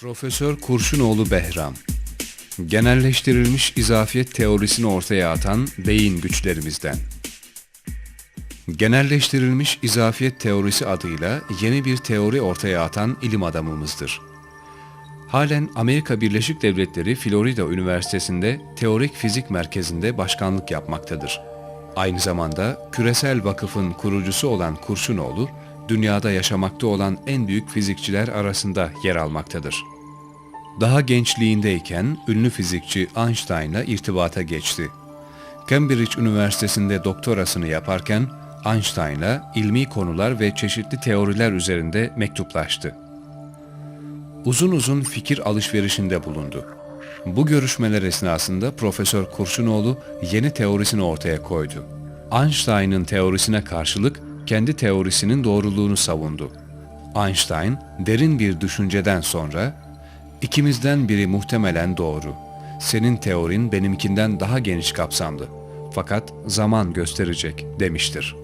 Profesör Kurşunoğlu Behram Genelleştirilmiş izafiyet teorisini ortaya atan beyin güçlerimizden. Genelleştirilmiş izafiyet teorisi adıyla yeni bir teori ortaya atan ilim adamımızdır. Halen Amerika Birleşik Devletleri Florida Üniversitesi'nde Teorik Fizik Merkezi'nde başkanlık yapmaktadır. Aynı zamanda Küresel Vakıf'ın kurucusu olan Kurşunoğlu, dünyada yaşamakta olan en büyük fizikçiler arasında yer almaktadır. Daha gençliğindeyken ünlü fizikçi Einstein'la irtibata geçti. Cambridge Üniversitesi'nde doktorasını yaparken Einstein'la ilmi konular ve çeşitli teoriler üzerinde mektuplaştı. Uzun uzun fikir alışverişinde bulundu. Bu görüşmeler esnasında Profesör Kurşunoğlu yeni teorisini ortaya koydu. Einstein'ın teorisine karşılık kendi teorisinin doğruluğunu savundu. Einstein derin bir düşünceden sonra ikimizden biri muhtemelen doğru. Senin teorin benimkinden daha geniş kapsamlı. Fakat zaman gösterecek demiştir.